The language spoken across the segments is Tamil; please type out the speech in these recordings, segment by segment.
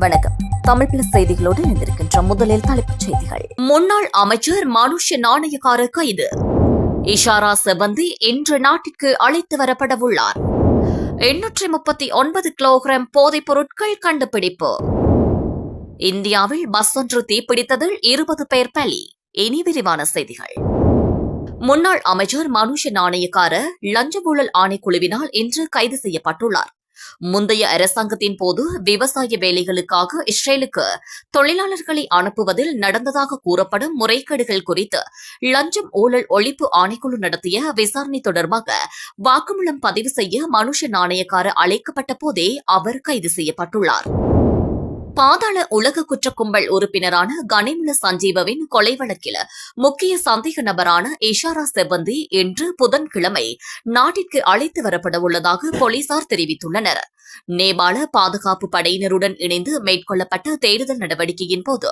வணக்கம். தமிழ் பிளஸ் செய்திகளோடு இணைந்திருக்கின்ற முதலில் தலைப்புச் செய்திகள். முன்னாள் அமைச்சர் மனுஷ நாணயக்கார கைது. இஷாரா செபந்தி இன்று நாட்டிற்கு அழைத்து வரப்படவுள்ளார். எண்ணூற்றி முப்பத்தி ஒன்பது கிலோகிராம் போதைப் பொருட்கள் கண்டுபிடிப்பு. இந்தியாவில் பஸ் ஒன்று தீப்பிடித்ததில் இருபது பேர் பலி. இனி விரிவான செய்திகள். முன்னாள் அமைச்சர் மனுஷ நாணயக்கார லஞ்ச ஊழல் ஆணைக்குழுவினால் இன்று கைது செய்யப்பட்டுள்ளார். முந்தைய அரசாங்கத்தின் போது விவசாய வேலைகளுக்காக இஸ்ரேலுக்கு தொழிலாளர்களை அனுப்புவதில் நடந்ததாக கூறப்படும் முறைகேடுகள் குறித்து லஞ்சம் ஊழல் ஒழிப்பு ஆணைக்குழு நடத்திய விசாரணை தொடர்பாக வாக்குமூலம் பதிவு செய்ய மனுஷ நாணயக்கார அழைக்கப்பட்ட போதே அவர் கைது செய்யப்பட்டுள்ளார். பாதாள உலக குற்ற கும்பல் உறுப்பினரான கனிமுல சஞ்சீவவின் கொலை வழக்கில் முக்கிய சந்தேக நபரான இஷாரா செவ்வந்தி இன்று புதன்கிழமை நாட்டிற்கு அழைத்து வரப்பட உள்ளதாக போலீசார் தெரிவித்துள்ளனர். நேபாள பாதுகாப்பு படையினருடன் இணைந்து மேற்கொள்ளப்பட்ட தேடுதல் நடவடிக்கையின் போது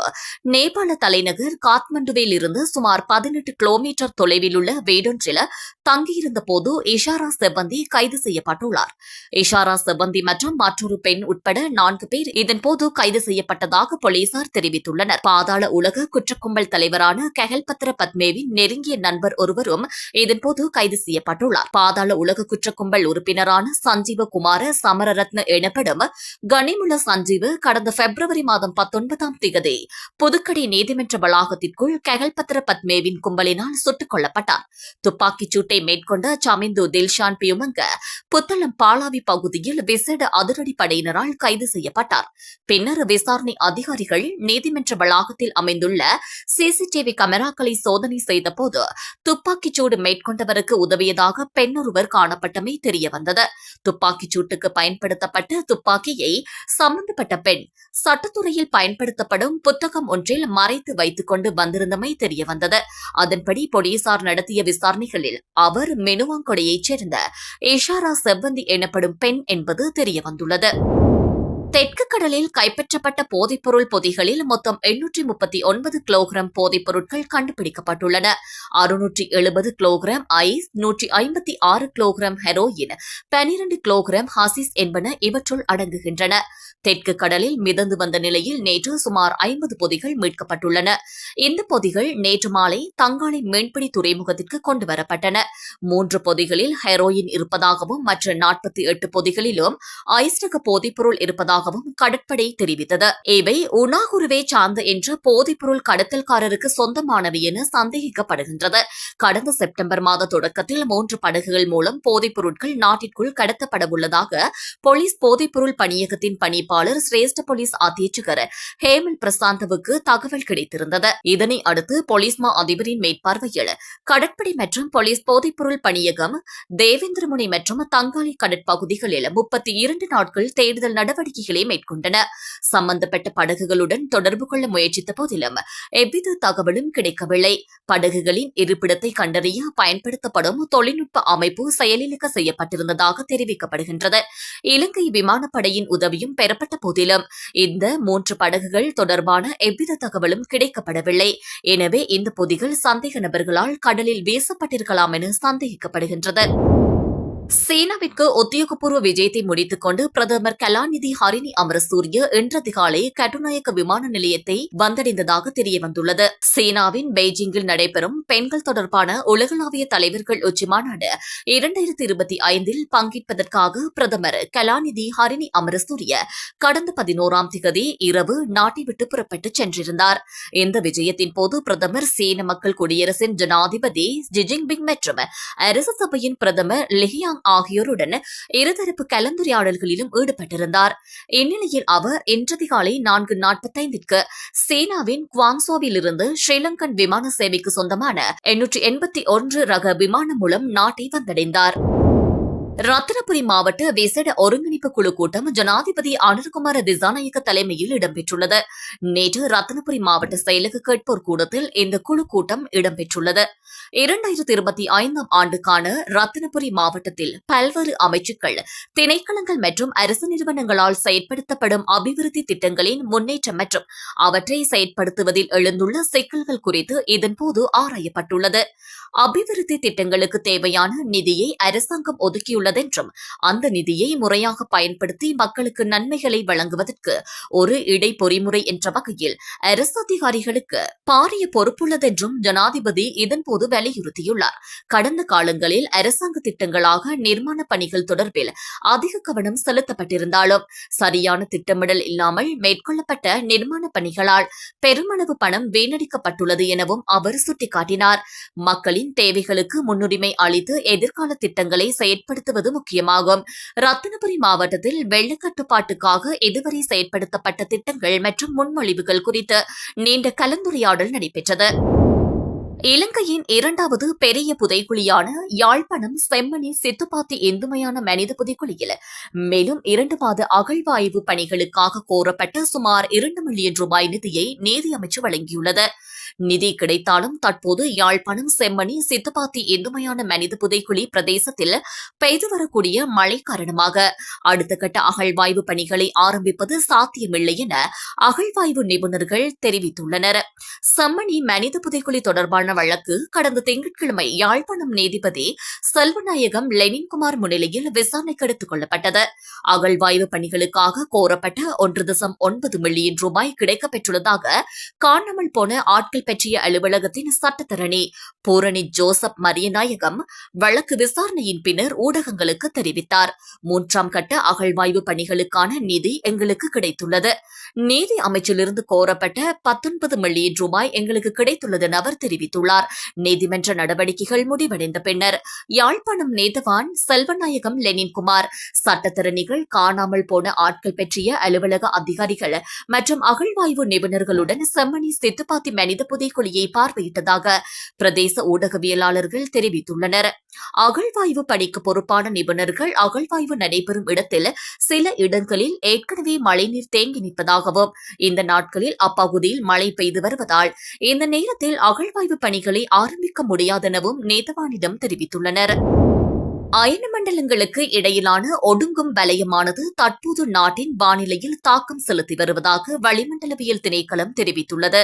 நேபாள தலைநகர் காத்மண்டுவில் இருந்து சுமார் பதினெட்டு கிலோமீட்டர் தொலைவில் உள்ள வீடொன்றில் தங்கியிருந்த போது இஷாரா செவ்வந்தி கைது செய்யப்பட்டுள்ளார். இஷாரா செவ்வந்தி மற்றும் மற்றொரு பெண் உட்பட நான்கு பேர் இதன்போது கைது செய்யப்பட்டதாக போலீசார் தெரிவித்துள்ளனர். பாதாள உலக குற்றக்கும்பல் தலைவரான கெஹல்பத்ர பத்மேவின் நெருங்கிய நண்பர் ஒருவரும் இதன்போது கைது செய்யப்பட்டுள்ளார். பாதாள உலக குற்றக்கும்பல் உறுப்பினரான சஞ்சீவ குமார சமரரத்ன எனப்படும் கனிமுல சஞ்சீவ் கடந்த பிப்ரவரி மாதம் பத்தொன்பதாம் தேதி புதுக்கடை நீதிமன்ற வளாகத்திற்குள் கெகல்பத்ர பத்மேவின் கும்பலினால் சுட்டுக் கொல்லப்பட்டார். துப்பாக்கிச் சூட்டை மேற்கொண்ட சமிந்து தில்ஷான் பியுமங்க புத்தளம் பாலாவி பகுதியில் விசேட அதிரடி படையினரால் கைது செய்யப்பட்டார். பின்னர் விசாரணை அதிகாரிகள் நீதிமன்ற வளாகத்தில் அமைந்துள்ள சிசிடிவி கமராக்களை சோதனை செய்தபோது துப்பாக்கிச் சூடு மேற்கொண்டவருக்கு உதவியதாக பெண்ணொருவர் காணப்பட்டமை தெரியவந்தது. துப்பாக்கிச் சூட்டுக்கு பயன்படுத்த பயன்படுத்தப்பட்ட துப்பாக்கியை சம்பந்தப்பட்ட பெண் சட்டத்துறையில் பயன்படுத்தப்படும் புத்தகம் ஒன்றில் மறைத்து வைத்துக் கொண்டு வந்திருந்தமை தெரியவந்தது. அதன்படி போலீசார் நடத்திய விசாரணைகளில் அவர் மெனுவாங்கொடையைச் சேர்ந்த இஷாரா செவ்வந்தி எனப்படும் பெண் என்பது தெரியவந்துள்ளது. தெற்கு கடலில் கைப்பற்றப்பட்ட போதைப்பொருள் பொதிகளில் மொத்தம் எண்ணூற்றி முப்பத்தி ஒன்பது கிலோகிராம் போதைப்பொருட்கள் கண்டுபிடிக்கப்பட்டுள்ளன. அறுநூற்றி எழுபது கிலோகிராம் ஐஸ் நூற்றி ஐம்பத்தி ஆறு கிலோகிராம் ஹெரோயின் பனிரண்டு கிலோகிராம் ஹாசிஸ் என்பன இவற்றுள் அடங்குகின்றன. தெற்கு கடலில் மிதந்து வந்த நிலையில் நேற்று சுமார் ஐம்பது பொதிகள் மீட்கப்பட்டுள்ளன. இந்த பொதிகள் நேற்று மாலை தங்காளி மீன்பிடி துறைமுகத்திற்கு கொண்டு வரப்பட்டன. மூன்று பொதிகளில் ஹெரோயின் இருப்பதாகவும் மற்ற நாற்பத்தி எட்டு பொதிகளிலும் ஐஸ் போதைப்பொருள் இருப்பதாக இருப்பதாகவும் கடற்படை தெரிவித்தது. இவை உணாகுருவே சார்ந்த என்று போதைப்பொருள் கடத்தல்காரருக்கு சொந்தமானவை என சந்தேகிக்கப்படுகின்றது. கடந்த செப்டம்பர் மாத தொடக்கத்தில் மூன்று படகுகள் மூலம் போதைப் பொருட்கள் நாட்டிற்குள் கடத்தப்பட உள்ளதாக போலீஸ் போதைப்பொருள் பணியகத்தின் பணிப்பாளர் சிரேஷ்ட போலீஸ் அத்தியட்சகர் ஹேமல் பிரசாந்தவுக்கு தகவல் கிடைத்திருந்தது. இதனை அடுத்து போலீஸ் மா அதிபரின் மேற்பார்வையில் கடற்படை மற்றும் போலீஸ் போதைப்பொருள் பணியகம் தேவேந்திரமுனை மற்றும் தங்காளி கடற்பகுதிகளில் முப்பத்தி இரண்டு நாட்கள் தேடுதல் நடவடிக்கைகளை நடவடிக்கைகளை மேற்கொண்டன. சம்பந்தப்பட்ட படகுகளுடன் தொடர்பு கொள்ள முயற்சித்த போதிலும் எவ்வித தகவலும் கிடைக்கவில்லை. படகுகளின் இருப்பிடத்தை கண்டறிய பயன்படுத்தப்படும் தொழில்நுட்ப அமைப்பு செயலிழக்க செய்யப்பட்டிருந்ததாக தெரிவிக்கப்படுகின்றது. இலங்கை விமானப்படையின் உதவியும் பெறப்பட்ட போதிலும் இந்த மூன்று படகுகள் தொடர்பான எவ்வித தகவலும் கிடைக்கப்படவில்லை. எனவே இந்த பொதிகள் சந்தேக நபர்களால் கடலில் வீசப்பட்டிருக்கலாம் என சந்தேகிக்கப்படுகின்றது. சீனாவிற்கு உத்தியோகபூர்வ விஜயத்தை முடித்துக் கொண்டு பிரதமர் கலாநிதி ஹரிணி அமரசூரிய இன்று அதிகாலை கட்டுநாயக்க விமான நிலையத்தை வந்தடைந்ததாக தெரியவந்துள்ளது. சீனாவின் பெய்ஜிங்கில் நடைபெறும் பெண்கள் தொடர்பான உலகளாவிய தலைவர்கள் உச்சிமாநாடு இரண்டாயிரத்தி இருபத்தி ஐந்தில் பங்கேற்பதற்காக பிரதமர் கலாநிதி ஹரிணி அமரசூரிய கடந்த பதினோராம் திகதி இரவு நாட்டை விட்டு புறப்பட்டு சென்றிருந்தார். இந்த விஜயத்தின் போது பிரதமர் சீன மக்கள் குடியரசின் ஜனாதிபதி ஜிஜிங்பிங் மற்றும் அரசு சபையின் பிரதமர் லிஹியாங் ஆகியோருடன் இருதரப்பு கலந்துரையாடல்களிலும் ஈடுபட்டிருந்தார். இந்நிலையில் அவர் இன்றதிகாலை நான்கு நாற்பத்தைந்திற்கு சீனாவின் குவாங்சோவிலிருந்து ஸ்ரீலங்கன் விமான சேவைக்கு சொந்தமான எண்ணூற்றி எண்பத்தி ஒன்று ரக விமானம் மூலம் நாட்டை வந்தடைந்தார். ரத்தினபுரி மாவட்ட விசேட ஒருங்கிணைப்பு குழு கூட்டம் ஜனாதிபதி அனுர்குமார திசாநாயக்க தலைமையில் இடம்பெற்றுள்ளது. நேற்று ரத்தினபுரி மாவட்ட செயலக கேட்போர் கூடத்தில் இந்த குழு கூட்டம் இடம்பெற்றுள்ளது. இரண்டாயிரத்தி இருபத்தி ஐந்தாம் ஆண்டுக்கான ரத்தினபுரி மாவட்டத்தில் பல்வேறு அமைச்சுக்கள் திணைக்களங்கள் மற்றும் அரசு நிறுவனங்களால் செயற்படுத்தப்படும் அபிவிருத்தி திட்டங்களின் முன்னேற்றம் மற்றும் அவற்றை செயற்படுத்துவதில் எழுந்துள்ள சிக்கல்கள் குறித்து இதன்போது ஆராயப்பட்டுள்ளது. அபிவிருத்தி திட்டங்களுக்கு தேவையான நிதியை அரசாங்கம் ஒதுக்கியுள்ளதென்றும் அந்த நிதியை முறையாக பயன்படுத்தி மக்களுக்கு நன்மைகளை வழங்குவதற்கு ஒரு இடை பொறிமுறை என்ற வகையில் அரசு அதிகாரிகளுக்கு பாரிய பொறுப்புள்ளதென்றும் ஜனாதிபதி இதன்போது வலியுறுத்தியுள்ளார். கடந்த காலங்களில் அரசாங்க திட்டங்களாக நிர்மாண பணிகள் தொடர்பில் அதிக கவனம் செலுத்தப்பட்டிருந்தாலும் சரியான திட்டமிடல் இல்லாமல் மேற்கொள்ளப்பட்ட நிர்மாண பணிகளால் பெருமளவு பணம் வீணடிக்கப்பட்டுள்ளது எனவும் அவர் சுட்டிக்காட்டினார். மக்களின் தேவைகளுக்கு முன்னுரிமை அளித்து எதிர்கால திட்டங்களை செயற்படுத்துவது முக்கியமாகும். ரத்தினபுரி மாவட்டத்தில் வெள்ள கட்டுப்பாட்டுக்காக இதுவரை செயற்படுத்தப்பட்ட திட்டங்கள் மற்றும் முன்மொழிவுகள் குறித்து நீண்ட கலந்துரையாடல் நடைபெற்றது. இலங்கையின் இரண்டாவது பெரிய புதைக்குழியான யாழ்ப்பாணம் செம்மணி சித்துப்பாத்தி இந்துமையான மனித புதைக்குழியில் மேலும் இரண்டு மாத அகழ்வாய்வு பணிகளுக்காக கோரப்பட்ட சுமார் இரண்டு மில்லியன் ரூபாய் நிதியை நீதியமைச்சு வழங்கியுள்ளது. நிதி கிடைத்தாலும் தற்போது யாழ்ப்பாணம் செம்மணி சித்துப்பாத்தி இந்துமையான மனித புதைக்குழி பிரதேசத்தில் பெய்து வரக்கூடிய மழை காரணமாக அடுத்த கட்ட அகழ்வாய்வு பணிகளை ஆரம்பிப்பது சாத்தியமில்லை என அகழ்வாய்வு நிபுணர்கள் தெரிவித்துள்ளனர். செம்மணி மனித புதைக்குழி தொடர்பான வழக்கு கடந்த திங்கட்கிழமை யாழ்ப்பாணம் நீதிபதி செல்வநாயகம் லெனின்குமார் முன்னிலையில் விசாரணைக்கு எடுத்துக் கொள்ளப்பட்டது. அகழ்வாய்வு பணிகளுக்காக கோரப்பட்ட ஒன்று தசம் ஒன்பது மில்லியன் ரூபாய் கிடைக்கப்பெற்றுள்ளதாக காணாமல் போன ஆட்கள் பற்றிய அலுவலகத்தின் சட்டத்தரணி பூரணி ஜோசப் மரியநாயகம் வழக்கு விசாரணையின் பின்னர் ஊடகங்களுக்கு தெரிவித்தார். மூன்றாம் கட்ட அகழ்வாய்வு பணிகளுக்கான நிதி எங்களுக்கு கிடைத்துள்ளது. நீதி அமைச்சிலிருந்து கோரப்பட்ட பத்தொன்பது மில்லியன் ரூபாய் எங்களுக்கு கிடைத்துள்ளது என அவர் தெரிவித்துள்ளார். தெரிவித்துள்ளார். நீதிமன்ற நடவடிக்கைகள் முடிவடைந்த பின்னர் யாழ்ப்பாணம் நேதவான் செல்வநாயகம் லெனின்குமார் சட்டத்திறனிகள் காணாமல் போன ஆட்கள் பற்றிய அலுவலக அதிகாரிகள் மற்றும் அகழ்வாய்வு நிபுணர்களுடன் செம்மணி சித்துப்பாத்தி மனித புதைக்குழியை பார்வையிட்டதாக பிரதேச ஊடகவியலாளர்கள் தெரிவித்துள்ளனர். அகழ்வாய்வு பணிக்கு பொறுப்பான நிபுணர்கள் அகழ்வாய்வு நடைபெறும் இடத்தில் சில இடங்களில் ஏற்கனவே மழைநீர் தேங்கி நிற்பதாகவும் இந்த நாட்களில் அப்பகுதியில் மழை பெய்து வருவதால் இந்த நேரத்தில் அகழ்வாய்வு பணிகளை ஆரம்பிக்க முடியாதெனவும் நேதவானிடம் தெரிவித்துள்ளனர். அயன மண்டலங்களுக்கு இடையிலான ஒடுங்கும் வலயமானது தற்போது நாட்டின் வானிலையில் தாக்கம் செலுத்தி வருவதாக வளிமண்டலவியல் திணைக்களம் தெரிவித்துள்ளது.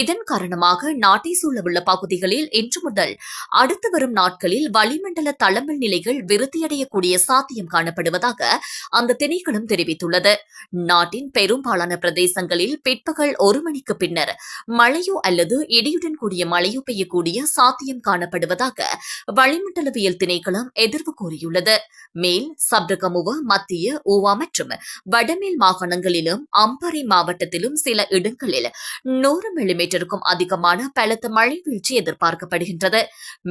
இதன் காரணமாக நாட்டை சூழவுள்ள பகுதிகளில் இன்று முதல் அடுத்து வரும் நாட்களில் வளிமண்டல தளமல் நிலைகள் விருத்தியடையக்கூடிய சாத்தியம் காணப்படுவதாக அந்த திணைக்களம் தெரிவித்துள்ளது. நாட்டின் பெரும்பாலான பிரதேசங்களில் பிற்பகல் ஒரு மணிக்கு பின்னர் மழையோ அல்லது இடியுடன் கூடிய மழையோ பெய்யக்கூடிய சாத்தியம் காணப்படுவதாக வளிமண்டலவியல் திணைக்களம் எதிர்வு கூறியுள்ளது. மேல் சப்ரகமுவ மத்திய ஓவா மற்றும் வடமேல் மாகாணங்களிலும் அம்பாறை மாவட்டத்திலும் சில இடங்களில் நூறு மில்லிமீட்டருக்கும் அதிகமான பலத்த மழை வீழ்ச்சி எதிர்பார்க்கப்படுகின்றது.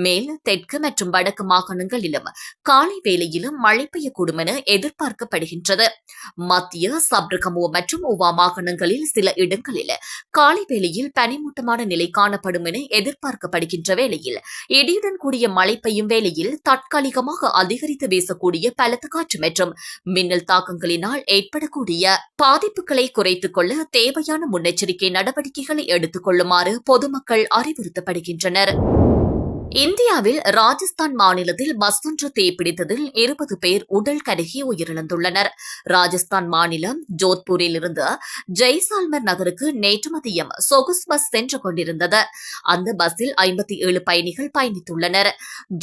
மேல் தெற்கு மற்றும் வடக்கு மாகாணங்களிலும் காலை வேளையிலும் மழை பெய்யக்கூடும் என எதிர்பார்க்கப்படுகின்றது. மத்திய சப்ரகமுவ மற்றும் ஓவா மாகாணங்களில் சில இடங்களில் காலை வேளையில் பனிமூட்டமான நிலை காணப்படும் என எதிர்பார்க்கப்படுகின்ற வேளையில் இடியுடன் கூடிய மழை பெய்யும் வேளையில் தற்காலிகமாக அதிகரித்து வீசக்கூடிய பலத்த காற்று மற்றும் மின்னல் தாக்கங்களினால் ஏற்படக்கூடிய பாதிப்புகளை குறைத்துக் கொள்ள தேவையான முன்னெச்சரிக்கை நடவடிக்கைகளை எடுத்துக் கொள்ளுமாறு பொதுமக்கள் அறிவுறுத்தப்படுகின்றனர். இந்தியாவில் ராஜஸ்தான் மாநிலத்தில் பஸ் ஒன்று தீப்பிடித்ததில் இருபது பேர் உடல் கருகி உயிரிழந்துள்ளனர். ராஜஸ்தான் மாநிலம் ஜோத்பூரில் இருந்து ஜெய்சால்மர் நகருக்கு நேற்று மதியம் சொகுஸ் பஸ் சென்று கொண்டிருந்தது. அந்த பஸ்ஸில் ஐம்பத்தி ஏழு பயணிகள் பயணித்துள்ளனர்.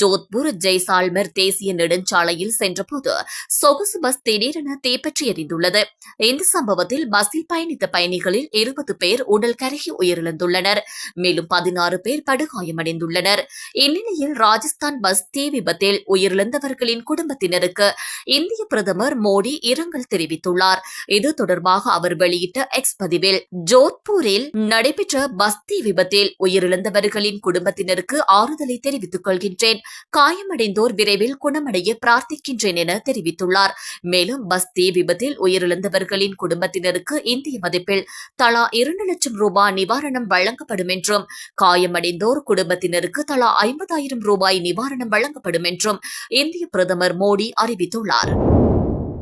ஜோத்பூர் ஜெய்சால்மர் தேசிய நெடுஞ்சாலையில் சென்றபோது சொகுசு பஸ் திடீரென தீப்பற்றி எறிந்துள்ளது இந்த சம்பவத்தில் பஸ்ஸில் பயணித்த பயணிகளில் இருபது பேர் உடல் கருகி உயிரிழந்துள்ளனர். மேலும் பதினாறு பேர் படுகாயமடைந்துள்ளனர். இந்நிலையில் ராஜஸ்தான் பஸ் தீ விபத்தில் உயிரிழந்தவர்களின் குடும்பத்தினருக்கு இந்திய பிரதமர் மோடி இரங்கல் தெரிவித்துள்ளார். இது தொடர்பாக அவர் வெளியிட்ட எக்ஸ் பதிவில் ஜோத்பூரில் நடைபெற்ற பஸ் தீ விபத்தில் உயிரிழந்தவர்களின் குடும்பத்தினருக்கு ஆறுதலை தெரிவித்துக் கொள்கின்றேன். காயமடைந்தோர் விரைவில் குணமடைய பிரார்த்திக்கின்றேன் என தெரிவித்துள்ளார். மேலும் பஸ் தீ விபத்தில் உயிரிழந்தவர்களின் குடும்பத்தினருக்கு இந்திய மதிப்பில் தலா இரண்டு லட்சம் ரூபாய் நிவாரணம் வழங்கப்படும் என்றும் காயமடைந்தோர் குடும்பத்தினருக்கு தலா ஐம்பதாயிரம் ரூபாய் நிவாரணம் வழங்கப்படும் என்றும் இந்திய பிரதமர் மோடி அறிவித்துள்ளார்.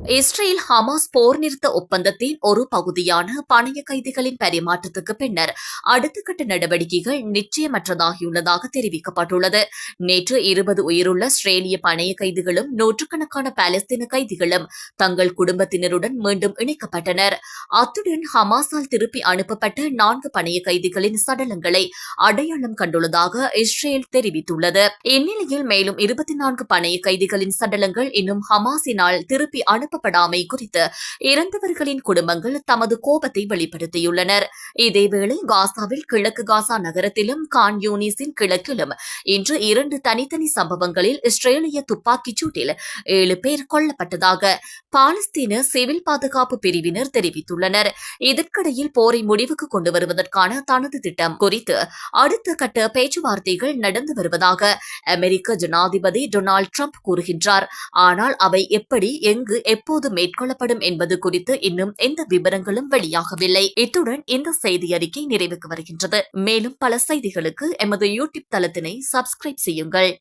இஸ்ரேல் ஹமாஸ் போர் நிறுத்த ஒப்பந்தத்தின் ஒரு பகுதியான பணைய கைதிகளின் பரிமாற்றத்துக்கு பின்னர் அடுத்த கட்ட நடவடிக்கைகள் நிச்சயமற்றதாகியுள்ளதாக தெரிவிக்கப்பட்டுள்ளது. நேற்று இருபது உயிருள்ள இஸ்ரேலிய பணைய கைதிகளும் நூற்றுக்கணக்கான பாலஸ்தீன கைதிகளும் தங்கள் குடும்பத்தினருடன் மீண்டும் இணைக்கப்பட்டனர். அத்துடன் ஹமாஸால் திருப்பி அனுப்பப்பட்ட நான்கு பணைய கைதிகளின் சடலங்களை அடையாளம் கண்டுள்ளதாக இஸ்ரேல் தெரிவித்துள்ளது. இந்நிலையில் மேலும் இருபத்தி நான்கு பணைய கைதிகளின் சடலங்கள் இன்னும் ஹமாஸினால் திருப்பி அனுப்பப்படாமை குறித்து இறந்தவர்களின் குடும்பங்கள் தமது கோபத்தை வெளிப்படுத்தியுள்ளனர். இதேவேளை காசாவில் கிழக்கு காசா நகரத்திலும் கான் யூனிஸின் கிழக்கிலும் இன்று இரண்டு தனித்தனி சம்பவங்களில் இஸ்ரேலிய துப்பாக்கிச் சூட்டில் ஏழு பேர் கொல்லப்பட்டதாக பாலஸ்தீன சிவில் பாதுகாப்பு பிரிவினர் தெரிவித்துள்ளனர். இதற்கிடையில் போரை முடிவுக்கு கொண்டு வருவதற்கான தனது திட்டம் குறித்து அடுத்த கட்ட பேச்சுவார்த்தைகள் நடந்து வருவதாக அமெரிக்க ஜனாதிபதி டொனால்டு ட்ரம்ப் கூறுகின்றார். ஆனால் அவை எப்படி எங்கு எப்போது மேற்கொள்ளப்படும் என்பது குறித்து இன்னும் எந்த விவரங்களும் வெளியாகவில்லை. இத்துடன் இந்த செய்தி அறிக்கை நிறைவுக்கு வருகின்றது. மேலும் பல செய்திகளுக்கு எமது யூடியூப் தளத்தினை சப்ஸ்கிரைப் செய்யுங்கள்.